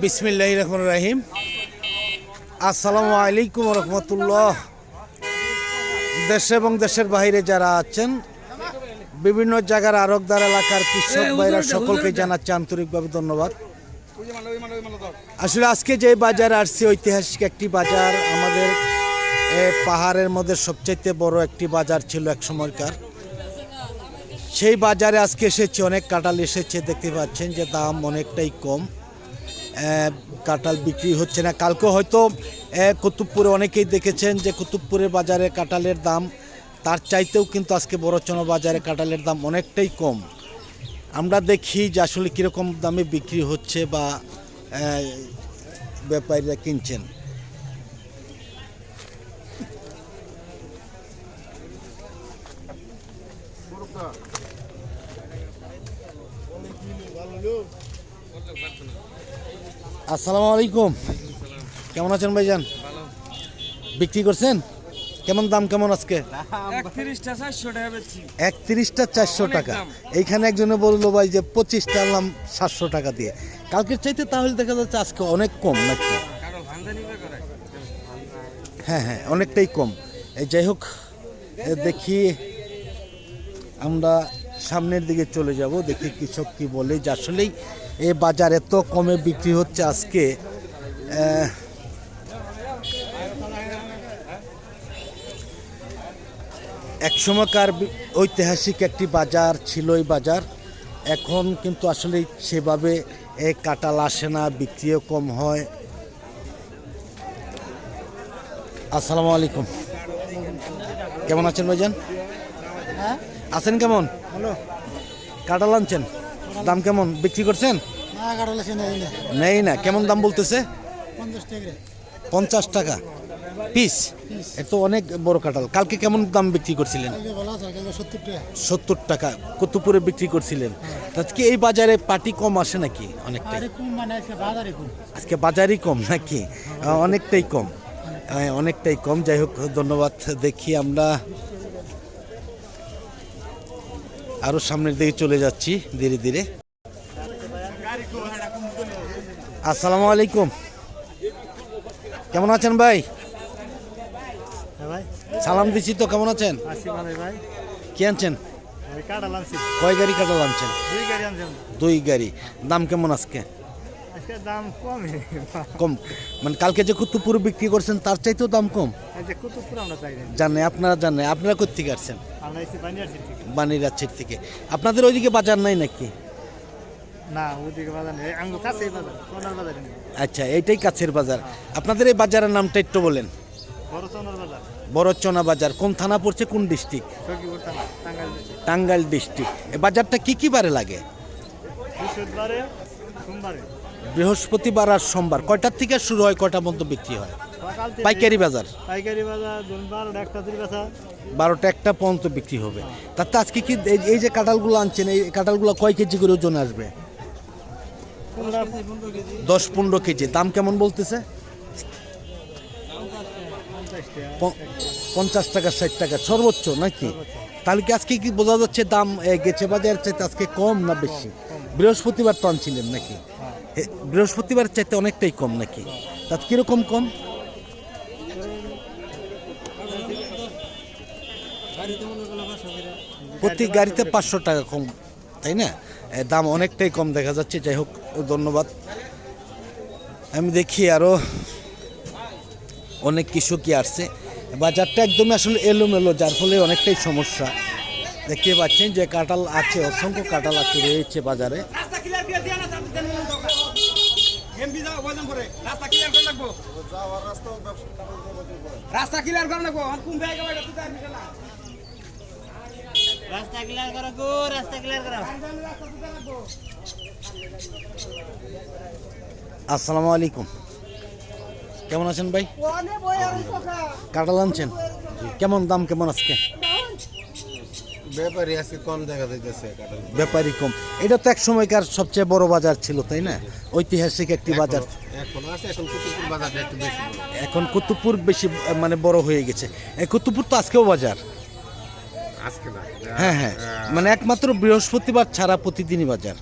বিসমিল্লাহ রহমান রাহিম আসসালামু আলাইকুম রহমতুল্লাহ দেশে এবং দেশের বাইরে যারা আছেন বিভিন্ন জায়গার আরকদার এলাকার কৃষক ভাইরা সকলকে। জানাচ্ছি আন্তরিকভাবে ধন্যবাদ আসলে আজকে যে বাজার আসছে ঐতিহাসিক একটি বাজার আমাদের এ, পাহাড়ের মধ্যে সবচাইতে বড় একটি বাজার ছিল এক সময়কার সেই বাজারে আজকে এসেছে, অনেক কাঁঠাল এসেছে, দেখতে পাচ্ছেন যে দাম অনেকটাই কম। কাঁঠাল বিক্রি হচ্ছে না। কালকে হয়তো কুতুবপুরে অনেকেই দেখেছেন যে কুতুবপুরের বাজারে কাঁঠালের দাম, তার চাইতেও কিন্তু আজকে বড়চনা বাজারে কাঁঠালের দাম অনেকটাই কম। আমরা দেখি যে আসলে কীরকম দামে বিক্রি হচ্ছে বা ব্যাপারীরা কিনছেন। আসসালামু আলাইকুম। কেমন আছেন ভাইজান? বিক্রি করছেন? কেমন দাম কেমন আজকে? একত্রিশটা চারশো টাকা। এইখানে একজনে বলল ভাই যে পঁচিশটা আনলাম সাতশো টাকা দিয়ে। কালকের চাইতে তাহলে দেখা যাচ্ছে আজকে অনেক কম নাকি? হ্যাঁ হ্যাঁ অনেকটাই কম। এই যাই হোক দেখি আমরা সামনের দিকে চলে যাব দেখি কৃষক কি বলে। যে আসলেই এ বাজার এত কমে বিক্রি হচ্ছে আজকে। এক সময়কার ঐতিহাসিক একটি বাজার ছিল এই বাজার। এখন কিন্তু আসলে সেভাবে এ কাটাল আসে না বিক্রিও কম হয়। আসসালামু আলাইকুম। কেমন আছেন ভাইজান? আছেন কেমন? হ্যালো কাঁঠাল আনছেন? দাম কেমন? বিক্রি করছেন? না নেই না। কেমন দাম বলতেছে? পঞ্চাশ টাকা। পিস? এ তো অনেক বড় কাঁঠাল। কালকে কেমন দাম বিক্রি করছিলেন? সত্তর টাকা। কতপুরে বিক্রি করছিলেন? আজকে এই বাজারে পাটি কম আসে নাকি কম মানে আজকে বাজারই কম নাকি? অনেকটাই কম। আহ, অনেকটাই কম। যাই হোক ধন্যবাদ দেখি আমরা। আরও সামনের দিকে চলে যাচ্ছি ধীরে ধীরে। আসসালামু আলাইকুম। কেমন আছেন ভাই? হ্যাঁ ভাই। সালাম দিচ্ছি তো কেমন আছেন? ভাই। কি আনছেন? কয় গাড়ি কাটাল আনছেন। দুই গাড়ি। দাম কেমন আজকে? দাম কমই কম। মানে কালকে যে কুতুপুর বিক্রি করছেন তার চাইতেও দাম কম? কুতুবপুর জানে আপনারা জানে। আপনারা কোথেকে আসছেন? বানিরাচ্ছির থেকে। আপনাদের ওইদিকে বাজার নাই নাকি? না ওদিকে বাজার নেই। আঙ্গুর কাছেই বাজার সোনার বাজার আচ্ছা এইটাই কাছের বাজার। আপনাদের এই বাজারের নামটা একটু বলেন। বড়চনা বাজার কোন থানা পড়ছে কোন ডিস্ট্রিক্ট? টাঙ্গাইল ডিস্ট্রিক্ট। এই বাজারটা কি কি বারে লাগে? বৃহস্পতিবার আর সোমবার কয়টার থেকে শুরু হয় কয়টা পর্যন্ত বিক্রি হয়? পাইকারি বাজার? পাইকারি বাজার বারোটা একটা বারোটা একটা পর্যন্ত বিক্রি হবে। তাতে আজকে কি এই- যে কাঁঠালগুলো আনছেন এই কাঁঠালগুলো কয় কেজি করে ওজন আসবে? দশ পনেরো কেজি, দাম কেমন বলতেছে? পঞ্চাশ টাকা, ষাট টাকা, সর্বোচ্চ নাকি? তাহলে কি আজকে কি বোঝা যাচ্ছে দাম গেছে বাজার চাইতে আজকে কম না বেশি? বৃহস্পতিবার তো আনছিলেন নাকি? বৃহস্পতিবার চাইতে অনেকটাই কম নাকি? তা কীরকম কম? প্রতি গাড়িতে পাঁচশো টাকা কম। তাই না? দাম অনেকটাই কম দেখা যাচ্ছে যাই হোক ধন্যবাদ। আমি দেখি আরও অনেক কৃষকই আসছে। বাজারটা একদমই আসলে এলোমেলো যার ফলে অনেকটাই সমস্যা। দেখতে পাচ্ছেন যে কাঁঠাল আছে অসংখ্য কাঁঠাল আছে রয়েছে বাজারে। রাস্তা ক্লিয়ার করে রাস্তা ক্লিয়ার করে রাস্তা ক্লিয়ার করো গো রাস্তা ক্লিয়ার করো। আসসালামু আলাইকুম। কেমন আছেন ভাই? কাঁঠাল আনছেন? কেমন দাম কেমন আজকে? ব্যাপারই আজকে কম দেখা যাইতেছে কাঁঠাল। ব্যাপারই কম। এটা তো এক সময়কার সবচেয়ে বড় বাজার ছিল তাই না? ঐতিহাসিক একটি বাজার। এখন আছে এখন কুতুবপুর বেশি। বড়। এখন কুতুবপুর বেশি আহ, মানে বড় হয়ে গেছে। এই কুতুবপুর তো আজকেও বাজার। হ্যাঁ হ্যাঁ। মানে একমাত্র বৃহস্পতিবার ছাড়া প্রতিদিনই বাজার।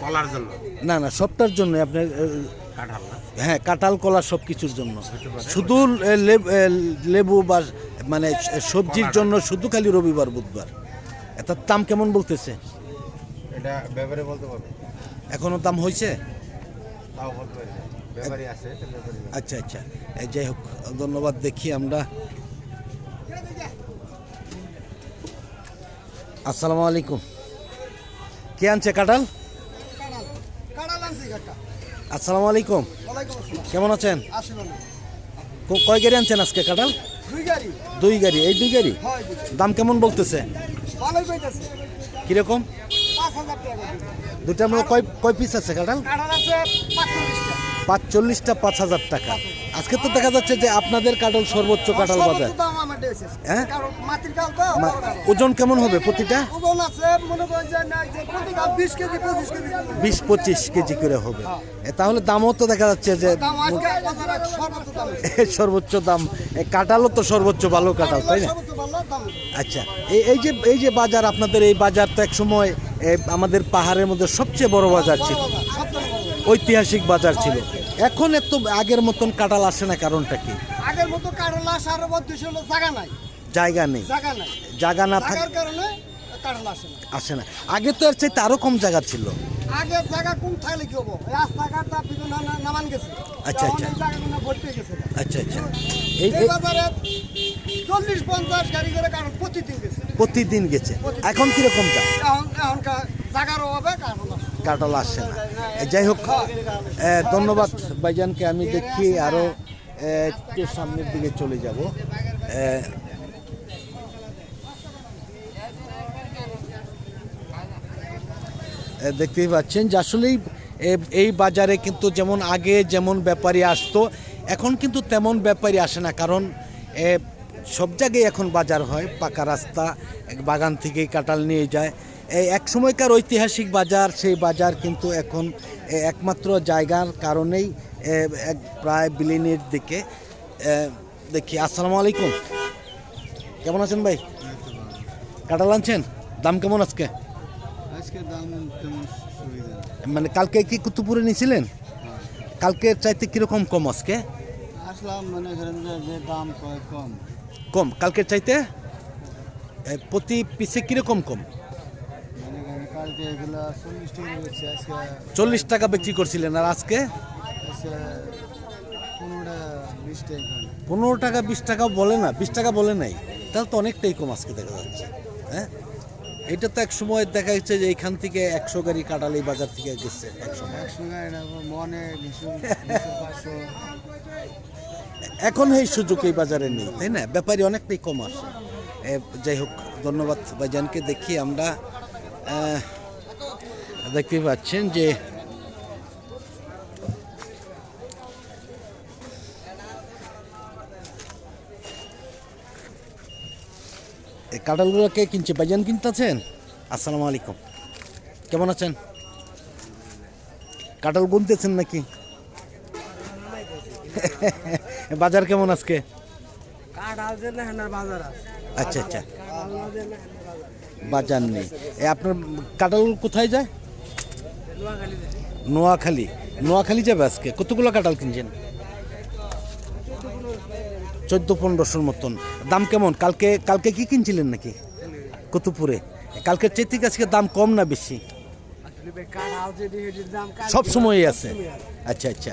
কলার জন্য? না না সবটার জন্য আপনার আহ, কাঁঠাল না? হ্যাঁ কাঁঠাল কলা সব কিছুর জন্য শুধু লেব- বা মানে সবজির জন্য শুধু খালি রবিবার বুধবার। এটার দাম কেমন বলতেছে? এটা ব্যাপারে বলতে পারবে? এখনও দাম হয়েছে। আচ্ছা আচ্ছা। এই যাই হোক ধন্যবাদ দেখি আমরা। আসসালামু আলাইকুম। কে আনছে কাঁঠাল? কাটা আসসালামু আলাইকুম। কেমন আছেন? কয় গাড়ি আনছেন আজকে কাঁঠাল? দুই গাড়ি। এই দুই গাড়ি? দাম কেমন বলতেছে? কীরকম? দুটা কয় কয় পিস আছে কাঁঠাল? কাটা আছে পাঁচচল্লিশটা পাঁচ হাজার টাকা। আজকে তো দেখা যাচ্ছে যে আপনাদের কাঁঠাল সর্বোচ্চ কাঁঠাল বাজার। হ্যাঁ? ওজন কেমন হবে প্রতিটা? বিশ পঁচিশ কেজি করে হবে। তাহলে দামও তো দেখা যাচ্ছে যে সর্বোচ্চ দাম কাঁঠালও তো সর্বোচ্চ ভালো কাঁঠাল তাই না? আচ্ছা এই এই যে এই যে বাজার আপনাদের এই বাজার তো এক সময় আমাদের পাহাড়ের মধ্যে সবচেয়ে বড় বাজার ছিল। ঐতিহাসিক বাজার ছিল। এখন এত আগের মতন কাঁঠাল আসে না কারণটা কি? আগের মতো কারলা সারের মধ্যে হলো জায়গা নাই। জায়গা নেই। জায়গা নাই। জায়গা না থাকার কারণে কারলা আসে না। আসে না। আগে তো এর চাইতে আরও কম জায়গা ছিল। আগে জায়গা কোন থাকলে কি হব? রাস্তাঘাটটা বিভিন্ন নামান গেছে। আচ্ছা, এখন আচ্ছা। গেছে। আচ্ছা আচ্ছা। এই বাজারে চল্লিশ পঞ্চাশ গাড়ি করে কারণ প্রতিদিন গেছে। প্রতিদিন গেছে। এখন কীরকম যা? এখন এখনকার জায়গার অভাবে কারণ। কাটল আসছে না। যাই হোক ধন্যবাদ ভাইজানকে। আমি দেখি আরও এ, একটু সামনের দিকে চলে যাব। দেখতেই পাচ্ছেন যে আসলেই এই বাজারে কিন্তু যেমন আগে যেমন ব্যাপারী আসতো এখন কিন্তু তেমন ব্যাপারী আসে না। কারণ সব জায়গায় এখন বাজার হয় পাকা রাস্তা বাগান থেকেই কাঁঠাল নিয়ে যায়। এই এক সময়কার ঐতিহাসিক বাজার সেই বাজার কিন্তু এখন একমাত্র জায়গার কারণেই এক প্রায় বিলীনের দিকে দেখি আসসালামু আলাইকুম। কেমন আছেন ভাই? কাঁঠাল আনছেন? দাম কেমন আজকে? আজকে দাম মানে কালকে কি কুতুপুরে নিয়েছিলেন কালকে চাইতে কীরকম কম আজকে? আসলাম মনে যে যে দাম কম। কম। কালকের চাইতে প্রতি পিসে কীরকম কম মনে করেন কালকে এগুলো চল্লিশ টাকা বিক্রি করছিলেন আর আজকে? পনেরো টাকা বিশ টাকা বলে না বিশ টাকা বলে নাই। তাহলে তো অনেকটাই কম আজকে দেখা যাচ্ছে হ্যাঁ? এটা তো এক সময় দেখা যাচ্ছে যে এইখান থেকে একশো গাড়ি কাটাল বাজার থেকে গেছে এখন এই সুযোগ এই বাজারে নেই তাই না? ব্যাপারী অনেকটাই কম আসে। যাই হোক ধন্যবাদ ভাইজানকে দেখি আমরা। দেখতে পাচ্ছেন যে কাঁঠালগুলো কে কিনছে ভাইজান কিনতেছেন? আসসালামু আলাইকুম। কেমন আছেন? কাঁঠাল গুনতেছেন নাকি? বাজার কেমন আজকে? আচ্ছা আচ্ছা। বাজার নেই এ আপনার কাঁঠাল কোথায় যায়? নোয়াখালী। নোয়াখালী যাবে আজকে। কতগুলো কাঁঠাল কিনছেন? চোদ্দ পনেরোশোর মতন। দাম কেমন? কালকে কালকে কি কিনছিলেন নাকি? কতপুরে। কালকের চেয়ে থেকে আজকে দাম কম না বেশি? সব সময়ই আছে। আচ্ছা আচ্ছা।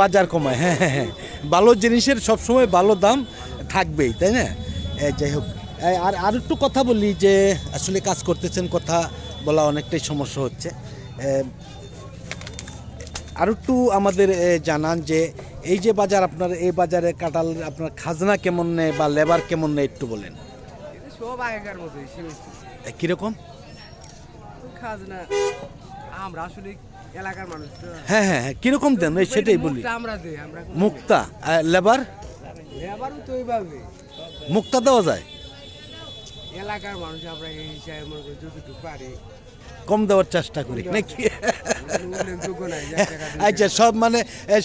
বাজার কমায়। হ্যাঁ হ্যাঁ হ্যাঁ। ভালো জিনিসের সবসময় ভালো দাম থাকবেই তাই না? যাই হোক। আর আর একটু কথা বলি যে আসলে কাজ করতেছেন কথা বলা অনেকটাই সমস্যা হচ্ছে। আর একটু আমাদের জানান যে এই যে বাজার আপনার এই বাজারে কাটাল আপনার খাজনা কেমন নেয় বা লেবার কেমন নেয় একটু বলেন। সব আগেকার মতোই কীরকম? খাজনা আমরা আসলে এলাকার মানুষ হ্যাঁ হ্যাঁ হ্যাঁ কীরকম দেন? সেটাই বলি। আমরা দিই আমরা মুক্তা লেবার? এবারও তো ওইভাবে। মুক্তা দেওয়া যায়? এলাকার মানুষ আমরা এই হিসাবে মনে করি যতটুকু পারি। কম দেওয়ার চেষ্টা করি নাকি? দুই আচ্ছা সব মানে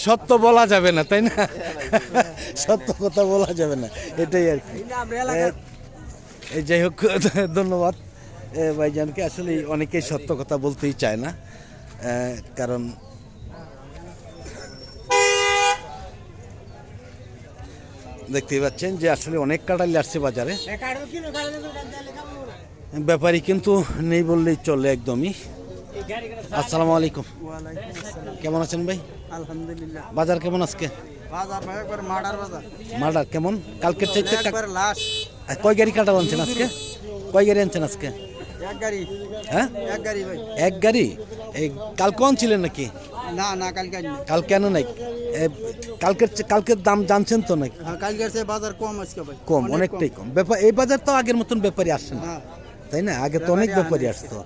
সত্য বলা যাবে না তাই না? সত্য কথা বলা যাবে না এটাই আর কি। যাই হোক ধন্যবাদ। ভাইজানকে আসলে অনেকেই সত্য কথা বলতেই চায় না কারণ দেখতেই পাচ্ছেন যে আসলে অনেক কাটালি আসছে বাজারে। ব্যাপারী কিন্তু নেই বললেই চলে একদমই। আসসালামু আলাইকুম। কেমন আছেন ভাই? আলহামদুলিল্লাহ। বাজার কেমন আজকে? বাজার মার্ডার কেমন? কালকের চাইতে কয় গাড়ি কাটাল আনছেন আজকে? কয় গাড়ি আনছেন আজকে? হ্যাঁ? এক গাড়ি ভাই। এক গাড়ি? এই কালকে আনছিলেন নাকি? না না কালকে কাল কেন নাই? কালকের কালকের দাম জানছেন তো নাকি? হ্যাঁ কালকের সে বাজার কম আজকে ভাই। কম অনেকটাই কম। ব্যাপার এই বাজার তো আগের মতন ব্যাপারই আসছে না। হ্যাঁ। তাই না? আগে তো অনেক ব্যাপারই আসতো।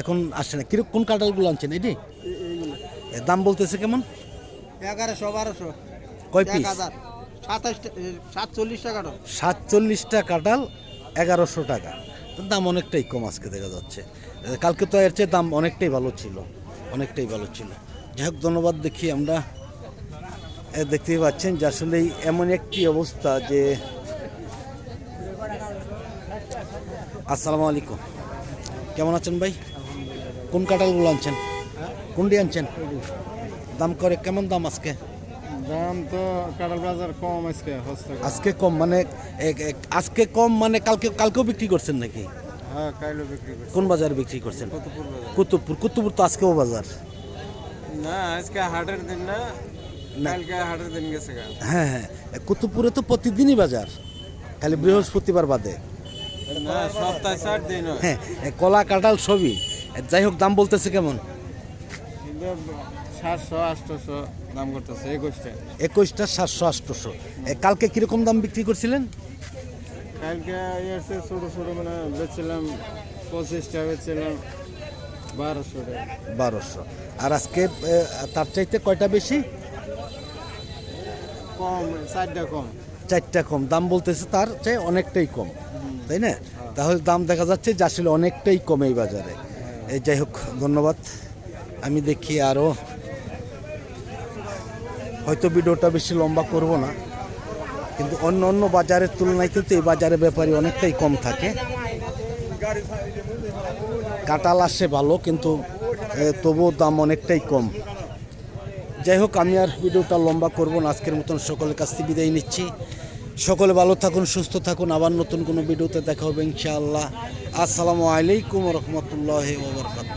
এখন আসছে না। কীরকম কোন কাঁঠালগুলো আনছেন এটি? দাম বলতেছে কেমন? এগারোশো বারোশো। কয় পিস সাতচল্লিশ টাকা সাতচল্লিশটা কাঁঠাল এগারোশো টাকা। দাম অনেকটাই কম আজকে দেখা যাচ্ছে। কালকে তো এর চেয়ে দাম অনেকটাই ভালো ছিল, অনেকটাই ভালো ছিল। যাই হোক, ধন্যবাদ দেখি আমরা। দেখতেই পাচ্ছেন যে আসলে এমন একটি অবস্থা যে আসসালামু আলাইকুম। কেমন আছেন ভাই? কোন কাঁঠালগুলো আনছেন? কোনটি আনছেন? দাম করে কেমন দাম আজকে? দাম তো কাঁঠাল বাজার কম আজকে আজকে কম মানে আজকে কম মানে কালকে কালকেও বিক্রি করছেন নাকি? হ্যাঁ কাইলো বিক্রি করছে। কোন বাজারে বিক্রি করছেন? কতপুর কুতুবপুর। কুতুবপুর তো আজকেও বাজার। না আজকে হাটের দিন না। কালকে হাটের দিন গেছে হ্যাঁ হ্যাঁ। কুতুবপুরে তো প্রতিদিনই বাজার খালি বৃহস্পতিবার বাদে। না সপ্তাহে চার দিন হ্যাঁ। কলা কাঁঠাল সবই। যাই হোক দাম বলতেছে কেমন? সাতশো আটশোশো দাম করতেছে একুশটা। একুশটা সাতশো আটশোশো কালকে কীরকম দাম বিক্রি করছিলেন? কালকে এসে ছোটো ছোটো মানে বেচছিলাম পঁচিশটা বেচছিলাম বারোশো বারোশো। আর আজকে তার চাইতে কয়টা বেশি? কম চারটা কম। চারটা কম। দাম বলতেছে তার চাই অনেকটাই কম তাই না? তাহলে দাম দেখা যাচ্ছে যে আসলে অনেকটাই কম এই বাজারে। এই যাই হোক ধন্যবাদ। আমি দেখি আরও হয়তো ভিডিওটা বেশি লম্বা করব না, কিন্তু অন্য অন্য বাজারের তুলনায় কিন্তু এই বাজারে ব্যাপারী অনেকটাই কম থাকে। কাঁটাল আসে ভালো, কিন্তু তবুও দাম অনেকটাই কম। যাই হোক, আমি আর ভিডিওটা লম্বা করব না, আজকের মতন সকলের কাছ থেকে বিদায় নিচ্ছি। সকলে ভালো থাকুন, সুস্থ থাকুন, আবার নতুন কোনো ভিডিওতে দেখা হবে ইনশাআল্লাহ। আসসালামু আলাইকুম রহমতুল্লাহ ওবরকাত